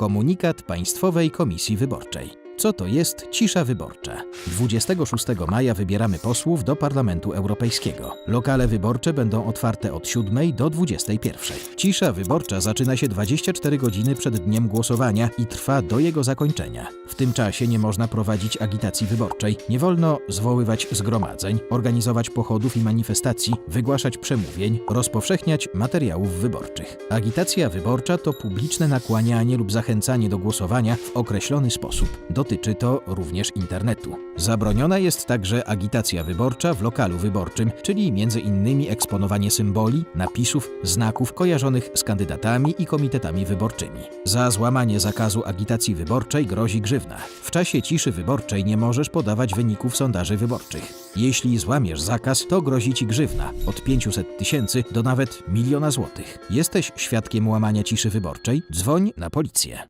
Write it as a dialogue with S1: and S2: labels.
S1: Komunikat Państwowej Komisji Wyborczej. Co to jest cisza wyborcza? 26 maja wybieramy posłów do Parlamentu Europejskiego. Lokale wyborcze będą otwarte od 7 do 21. Cisza wyborcza zaczyna się 24 godziny przed dniem głosowania i trwa do jego zakończenia. W tym czasie nie można prowadzić agitacji wyborczej, nie wolno zwoływać zgromadzeń, organizować pochodów i manifestacji, wygłaszać przemówień, rozpowszechniać materiałów wyborczych. Agitacja wyborcza to publiczne nakłanianie lub zachęcanie do głosowania w określony sposób. Dotyczy to również internetu. Zabroniona jest także agitacja wyborcza w lokalu wyborczym, czyli między innymi eksponowanie symboli, napisów, znaków kojarzonych z kandydatami i komitetami wyborczymi. Za złamanie zakazu agitacji wyborczej grozi grzywna. W czasie ciszy wyborczej nie możesz podawać wyników sondaży wyborczych. Jeśli złamiesz zakaz, to grozi ci grzywna od 500 tysięcy do nawet miliona złotych. Jesteś świadkiem łamania ciszy wyborczej? Dzwoń na policję.